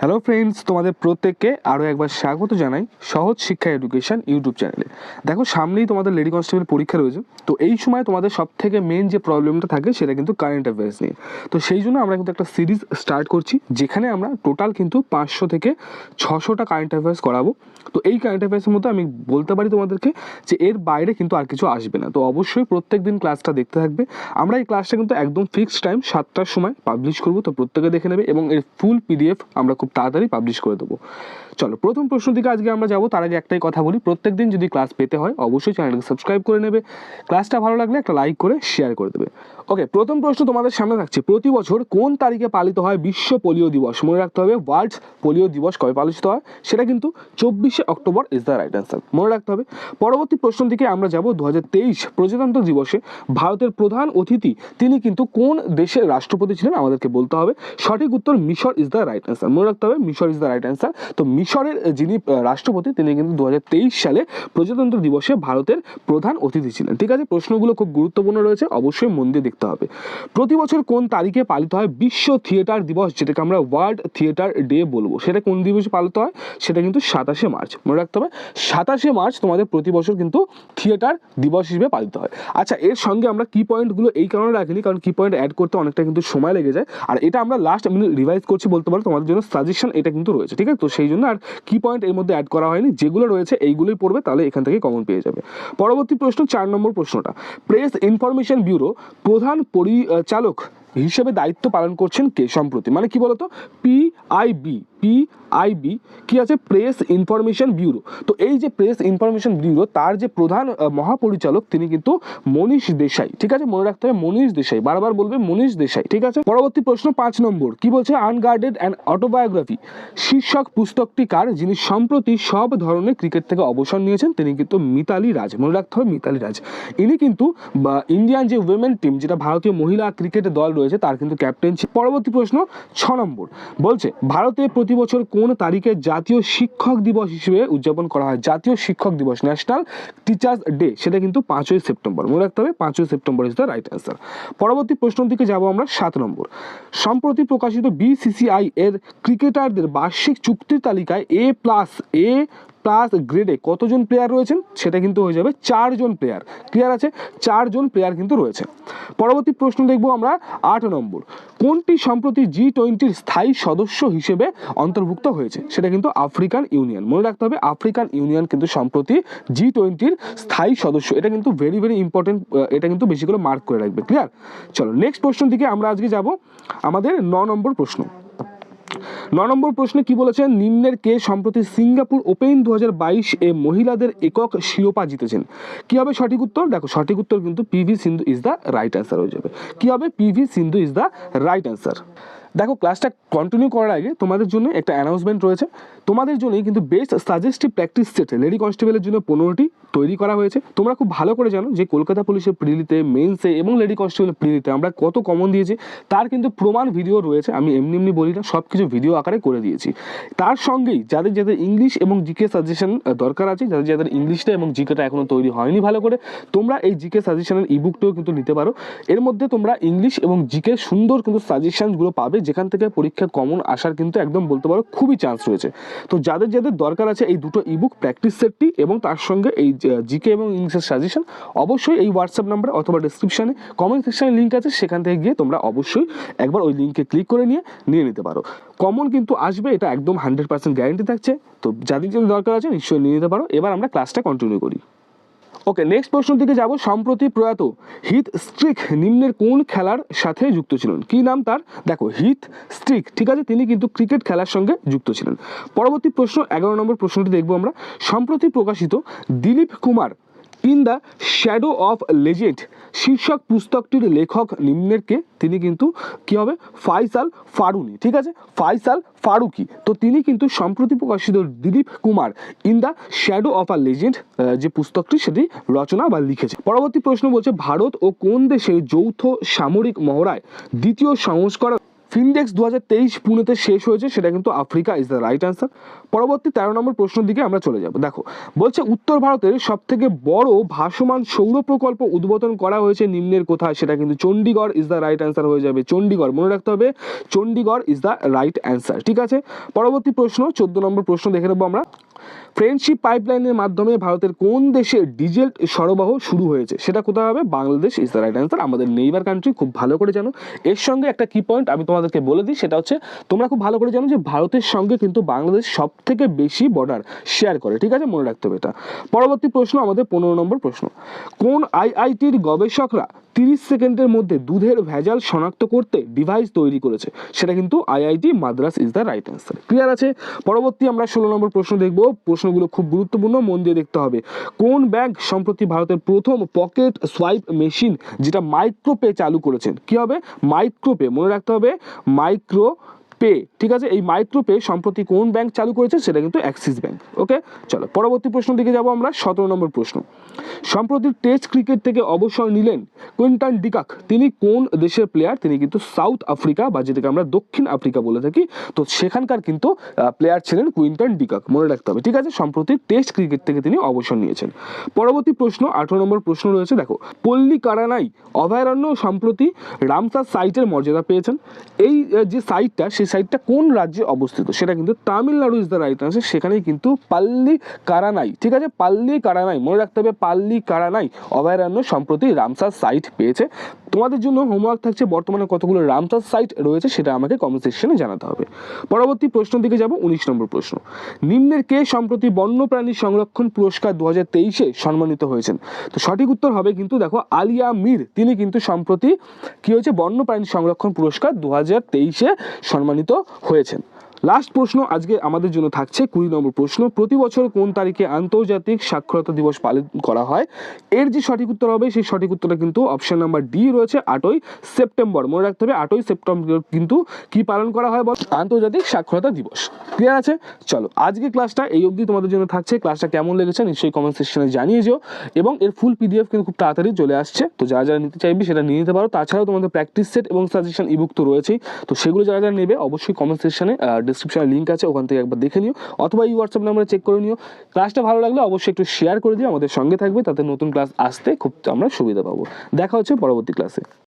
Hello friends তোমাদের প্রত্যেককে আরও একবার স্বাগত জানাই সহজ শিক্ষা এডুকেশন ইউটিউব চ্যানেলে দেখো, সামনেই তোমাদের লেডি কনস্টেবল পরীক্ষা রয়েছে। তো এই সময় তোমাদের সব থেকে মেন যে প্রবলেমটা থাকে, সেটা কিন্তু কারেন্ট অ্যাফেয়ার্স নিয়ে। তো সেই জন্য আমরা কিন্তু একটা সিরিজ স্টার্ট করছি, যেখানে আমরা টোটাল কিন্তু পাঁচশো থেকে ছশোটা কারেন্ট অ্যাফেয়ার্স করাবো। তো এই কারেন্ট অ্যাফেয়ার্সের মধ্যে আমি বলতে পারি তোমাদেরকে যে এর বাইরে কিন্তু আর কিছু আসবে না। তো অবশ্যই প্রত্যেক দিন ক্লাসটা দেখতে থাকবে। আমরা এই ক্লাসটা কিন্তু একদম ফিক্সড টাইম সাতটার সময় পাবলিশ করব, তো প্রত্যেকে দেখে নেবে এবং এর ফুল পিডিএফ আমরা খুব তাড়াতাড়ি পাবলিশ করে দেবো। চলো, প্রথম প্রশ্ন দিকে আজকে আমরা যাব, তার আগে একটাই কথা বলি প্রত্যেক দিন যদি ক্লাস পেতে হয়, অবশ্যই চ্যানেলকে সাবস্ক্রাইব করে নেবে। ক্লাসটা ভালো লাগলে একটা লাইক করে শেয়ার করে দেবে। ওকে প্রথম প্রশ্ন তোমাদের সামনে থাকছে, প্রতি বছর কোন তারিখে পালিত হয় বিশ্ব পোলিও দিবস? মনে রাখতে হবে ওয়ার্ল্ড পোলিও দিবস কবে পালিত হয়? সেটা কিন্তু চব্বিশে October is the right answer মনে রাখতে হবে, পরবর্তী প্রশ্ন দিকে আমরা যাব দু প্রজাতন্ত্র দিবসে ভারতের প্রধান অতিথি, তিনি কিন্তু কোন দেশের রাষ্ট্রপতি ছিলেন আমাদেরকে বলতে হবে। সঠিক উত্তর মিশর ইজ দ্য রাইট অ্যান্সার মনে রাখতে হবে, মিশর ইজ দ্য রাইট অ্যান্সার তো মিশরের যিনি রাষ্ট্রপতি, তিনি কিন্তু দু সালে প্রজাতন্ত্র দিবসে ভারতের প্রধান অতিথি ছিলেন। ঠিক আছে, প্রশ্নগুলো খুব গুরুত্বপূর্ণ রয়েছে, অবশ্যই মন দিয়ে দেখতে হবে। প্রতি বছর কোন তারিখে পালিত হয় বিশ্ব থিয়েটার দিবস, যেটাকে আমরা ওয়ার্ল্ড থিয়েটার ডে বলব? সেটা কোন দিবসে পালিত হয়? সেটা কিন্তু সাতাশে মার্চ। মনে রাখতে হবে, সাতাশে মার্চ তোমাদের প্রতি বছর কিন্তু থিয়েটার দিবস হিসেবে পালিত হয়। আচ্ছা এর সঙ্গে আমরা কি পয়েন্টগুলো এই কারণে রাখিনি, কারণ কি পয়েন্ট অ্যাড করতে অনেকটা কিন্তু সময় লেগে যায়। আর এটা আমরা লাস্ট আমি রিভাইজ করছি বলতে পারো, তোমাদের জন্য সাজেশন এটা কিন্তু রয়েছে, ঠিক আছে? তো সেই জন্য আর কি পয়েন্ট এর মধ্যে অ্যাড করা হয়নি, যেগুলো রয়েছে এইগুলোই পড়বে, তাহলে এখান থেকে কমন পেয়ে যাবে। পরবর্তী প্রশ্ন, চার নম্বর প্রশ্নটা। প্রেস ইনফরমেশন ব্যুরো প্রধান পরিচালক হিসেবে দায়িত্ব পালন করছেন কে সম্প্রতি? মানে কি বলতো? পিআইবি পিআইবি কি আছে? প্রেস ইনফরমেশন ব্যুরো তো এই যে প্রেস ইনফরমেশন ব্যুরো তার যে প্রধান মহাপরিচালক, তিনি কিন্তু মনীষ দেশাই, ঠিক আছে? মনে রাখতে হবে মনীষ দেশাই। বারবার বলবে মনীষ দেশাই, ঠিক আছে? পরবর্তী প্রশ্ন পাঁচ নম্বর, কি বলছে? আনগার্ডেড অ্যান্ড অটোবায়োগ্রাফি শীর্ষক পুস্তকটি কার যিনি সম্প্রতি সব ধরনের ক্রিকেট থেকে অবসর নিয়েছেন, তিনি কিন্তু মিতালি রাজ। মনে রাখতে হবে মিতালি রাজ। ইনি কিন্তু ইন্ডিয়ান যে উইমেন টিম যেটা ভারতীয় মহিলা ক্রিকেটের দল রয়েছে, তার কিন্তু ক্যাপ্টেন। পরবর্তী প্রশ্ন ছ নম্বর, বলছে, ভারতে প্রতি বছর কোন তারিখে জাতীয় শিক্ষক দিবস হিসেবে উদযাপন করা হয়? জাতীয় শিক্ষক দিবস ন্যাশনাল টিচার্স ডে সেটা কিন্তু পাঁচই সেপ্টেম্বর। মনে রাখতে হবে পাঁচই September is the right answer পরবর্তী প্রশ্ন দিকে যাব আমরা সাত নম্বর। সম্প্রতি প্রকাশিত বিসিসিআই এর ক্রিকেটারদের বার্ষিক চুক্তির তালিকায় এ প্লাস এ প্লাস গ্রেডে কতজন প্লেয়ার রয়েছেন? সেটা কিন্তু হয়ে যাবে চারজন প্লেয়ার ক্লিয়ার আছে? চারজন প্লেয়ার কিন্তু রয়েছে। পরবর্তী প্রশ্ন দেখব আমরা আট নম্বর। কোনটি সম্প্রতি জি টোয়েন্টির স্থায়ী সদস্য হিসেবে অন্তর্ভুক্ত হয়েছে? সেটা কিন্তু আফ্রিকান ইউনিয়ন মনে রাখতে হবে আফ্রিকান ইউনিয়ন কিন্তু সম্প্রতি জি টোয়েন্টির স্থায়ী সদস্য। এটা কিন্তু ভেরি ভেরি ইম্পর্টেন্ট এটা কিন্তু বেশি করে মার্ক করে রাখবে। ক্লিয়ার চলো নেক্সট প্রশ্ন দিকে আমরা আজকে যাব আমাদের ন নম্বর প্রশ্ন। ন নম্বর প্রশ্নে কি বলেছেন? নিম্নের কে সম্প্রতি সিঙ্গাপুর ওপেন দু হাজার বাইশ এ মহিলাদের একক শিরোপা জিতেছেন? কি হবে সঠিক উত্তর? দেখো, সঠিক উত্তর কিন্তু PV Sindhu is the right answer হয়ে যাবে। কি হবে? PV Sindhu is the right answer দেখো ক্লাসটা কন্টিনিউ করার আগে তোমাদের জন্য একটা অ্যানাউন্সমেন্ট রয়েছে। তোমাদের জন্যই কিন্তু best suggestive practice set lady কনস্টেবলের জন্য পনেরোটি তৈরি করা হয়েছে। তোমরা খুব ভালো করে জানো যে কলকাতা পুলিশের প্রিলিতে মেন্সে এবং লেডি কনস্টেবলের প্রিলিতে আমরা কত কমন দিয়েছি। তার কিন্তু প্রমাণ ভিডিও রয়েছে, আমি এমনি এমনি বলি না সব কিছু ভিডিও আকারে করে দিয়েছি। তার সঙ্গেই যাদের যাদের ইংলিশ এবং জিকে সাজেশন দরকার আছে, যাদের যাদের ইংলিশটা এবং জিকেটা এখনও তৈরি হয়নি ভালো করে, তোমরা এই জিকে সাজেশনের ইবুকটাও কিন্তু নিতে পারো। এর মধ্যে তোমরা ইংলিশ এবং জিকে সুন্দর কিন্তু সাজেশনগুলো পাবে। যেখান থেকে পরীক্ষা কমন আসার কিন্তু একদম বলতে পারো খুবই চান্স রয়েছে। তো যাদের যাদের দরকার আছে এই দুটো ইবুক প্র্যাকটিস সেটটি এবং তার সঙ্গে এই জিকে এবং ইংলিশের সাজেশন অবশ্যই এই হোয়াটসঅ্যাপ নাম্বারে অথবা ডিসক্রিপশনে কমেন্ট সেকশনে লিঙ্ক আছে, সেখান থেকে গিয়ে তোমরা অবশ্যই একবার ওই লিঙ্কে ক্লিক করে নিয়ে নিয়ে নিতে পারো। কমন কিন্তু আসবে, এটা একদম হান্ড্রেড পার্সেন্ট গ্যারেন্টি থাকছে। তো যাদের যাদের দরকার আছে নিশ্চয়ই নিয়ে নিতে পারো। এবার আমরা ক্লাসটা কন্টিনিউ করি। ওকে নেক্সট প্রশ্ন দিকে যাব সম্প্রতি প্রয়াত হিত স্ট্রিক নিম্নের কোন খেলার সাথে যুক্ত ছিলেন? কি নাম তার? দেখো, হিত স্ট্রিক ঠিক আছে? তিনি কিন্তু ক্রিকেট খেলার সঙ্গে যুক্ত ছিলেন। পরবর্তী প্রশ্ন, এগারো নম্বর প্রশ্নটি দেখব আমরা। সম্প্রতি প্রকাশিত Dilip Kumar in the shadow of legend শীর্ষক পুস্তকটির লেখক নিম্নের কে তিনি কিন্তু কি হবে? ফাইসাল ফারুনি ঠিক আছে? ফাইসাল ফারুকি। তো তিনি কিন্তু সম্প্রতি প্রকাশিত Dilip Kumar in the shadow of a legend যে পুস্তকটি সেটি রচনা বা লিখেছে। পরবর্তী প্রশ্ন বলছে, ভারত ও কোন দেশের যৌথ সামরিক মহড়ায় দ্বিতীয় সংস্করণ ফিনডেক্স দু হাজার তেইশ পুনেতে শেষ হয়েছে, সেটা কিন্তু Africa is the right answer পরবর্তী তেরো নম্বর প্রশ্নের দিকে আমরা চলে যাব। দেখো, বলছে উত্তর ভারতের সব থেকে বড় ভাসমান সৌর প্রকল্প উদ্বোধন করা হয়েছে নিম্নের কোথায়, সেটা কিন্তু Chandigarh is the right answer হয়ে যাবে। চণ্ডীগড় মনে রাখতে হবে Chandigarh is the right answer ঠিক আছে? পরবর্তী প্রশ্ন, চোদ্দ নম্বর প্রশ্ন দেখে নেব আমরা। ফ্রেন্ডশিপ পাইপলাইনের মাধ্যমে ভারতের কোন দেশে ডিজেল সরবরাহ শুরু হয়েছে, সেটা কোথায় হবে? Bangladesh is the right answer আমাদের নেইবার কান্ট্রি খুব ভালো করে জানো। এর সঙ্গে একটা কি পয়েন্ট আমি তোমাদেরকে বলে দিই, সেটা হচ্ছে তোমরা খুব ভালো করে জানো যে ভারতের সঙ্গে কিন্তু বাংলাদেশ সব থেকে বেশি বর্ডার শেয়ার করে, ঠিক আছে? মনে রাখতে হবে এটা। পরবর্তী প্রশ্ন, আমাদের পনেরো নম্বর প্রশ্ন। কোন আইআইটির গবেষকরা তিরিশ সেকেন্ডের মধ্যে দুধের ভেজাল শনাক্ত করতে ডিভাইস তৈরি করেছে। সেটা কিন্তু IIT Madras is the right answer clear আছে? পরবর্তী আমরা ষোলো নম্বর প্রশ্ন দেখব। প্রশ্নগুলো খুব গুরুত্বপূর্ণ, মন দিয়ে দেখতে হবে। কোন ব্যাংক সম্প্রতি ভারতের প্রথম পকেট সোয়াইপ মেশিন যেটা মাইক্রোপে চালু করেছেন কি হবে? মাইক্রোপে মনে রাখতে হবে মাইক্রো পে, ঠিক আছে? এই মাইক্রো পে সম্প্রতি কোন ব্যাংক চালু করেছে? সেটা কিন্তু অ্যাক্সিস ব্যাংক ওকে চলো, পরবর্তী প্রশ্ন দিকে যাব আমরা, সতেরো নম্বর প্রশ্ন। সম্প্রতি টেস্ট ক্রিকেট থেকে অবসর নিলেন কুইন্টান ডিকাক। তিনি কোন দেশের প্লেয়ার তিনি কিন্তু সাউথ আফ্রিকা বা যেটাকে আমরা দক্ষিণ আফ্রিকা বলে থাকি। তো সেখানকার কিন্তু প্লেয়ার ছিলেন কুইন্টন ডিকাক, মনে রাখতে হবে, ঠিক আছে? সম্প্রতি টেস্ট ক্রিকেট থেকে তিনি অবসর নিয়েছেন। পরবর্তী প্রশ্ন, আঠারো নম্বর প্রশ্ন রয়েছে, দেখো, পল্লী কারানাই অভয়ারণ্য সম্প্রতি রামসার সাইটের মর্যাদা পেয়েছেন। এই যে সাইটটা সেই সাইটটা কোন রাজ্যে অবস্থিত? সেটা কিন্তু Tamil Nadu is the right answer সেখানেই কিন্তু পাল্লি কারানাই ঠিক আছে? পাল্লি কারানাই মনে রাখতে হবে পাল্লি কারানাই অভয়ারণ্য সম্প্রতি রামসার সাইট পেয়েছে। তোমাদের জন্য হোমওয়ার্ক থাকছে, বর্তমানে কতগুলো রামসার সাইট রয়েছে সেটা আমাকে কমেন্ট সেকশনে জানাতে হবে। পরবর্তী প্রশ্নের দিকে যাব, উনিশ নম্বর প্রশ্ন। নিম্নের কে সম্প্রতি বন্যপ্রাণী সংরক্ষণ পুরস্কার দু হাজার তেইশে সম্মানিত হয়েছেন? তো সঠিক উত্তর হবে কিন্তু দেখো, আলিয়া মির, তিনি কিন্তু সম্প্রতি কি হয়েছে? বন্যপ্রাণী সংরক্ষণ পুরস্কার দু হাজার তেইশে সম্মানিত হয়েছেন। লাস্ট প্রশ্ন আজকে আমাদের জন্য থাকছে কুড়ি নম্বর প্রশ্ন, প্রতি বছর কোন তারিখে আন্তর্জাতিক সাক্ষরতা দিবস পালন করা হয়? এর যে সঠিক উত্তর হবে, সেই সঠিক উত্তরটা কিন্তু অপশন নাম্বার ডি রয়েছে, আটই সেপ্টেম্বর। মনে রাখতে হবে, আটই সেপ্টেম্বর কিন্তু কি পালন করা হয় বল? আন্তর্জাতিক সাক্ষরতা দিবস। ক্লিয়ার আছে? চলো, আজকে ক্লাসটা এই অবধি তোমাদের জন্য থাকছে। ক্লাসটা কেমন লেগেছে নিশ্চয়ই কমেন্ট সেকশনে জানিয়ে যেও। এবং এর ফুল পিডিএফ কিন্তু খুব তাড়াতাড়ি চলে আসছে। তো যারা যারা নিতে চাইবে, সেটা নিয়ে নিতে পারো। তাছাড়াও তোমাদের প্র্যাকটিস সেট এবং সাজেশন ইবুক তো রয়েছেই। তো সেগুলো যারা যারা নেবে, অবশ্যই কমেন্ট সেকশনে ডিসক্রিপশনে লিঙ্ক আছে, ওখান থেকে একবার দেখে নিও, অথবা এই হোয়াটসঅ্যাপ নাম্বারে চেক করে নিও। ক্লাসটা ভালো লাগলে অবশ্যই একটু শেয়ার করে দিও, আমাদের সঙ্গে থাকবে, তাতে নতুন ক্লাস আসতে খুব আমরা সুবিধা পাবো। দেখা হচ্ছে পরবর্তী ক্লাসে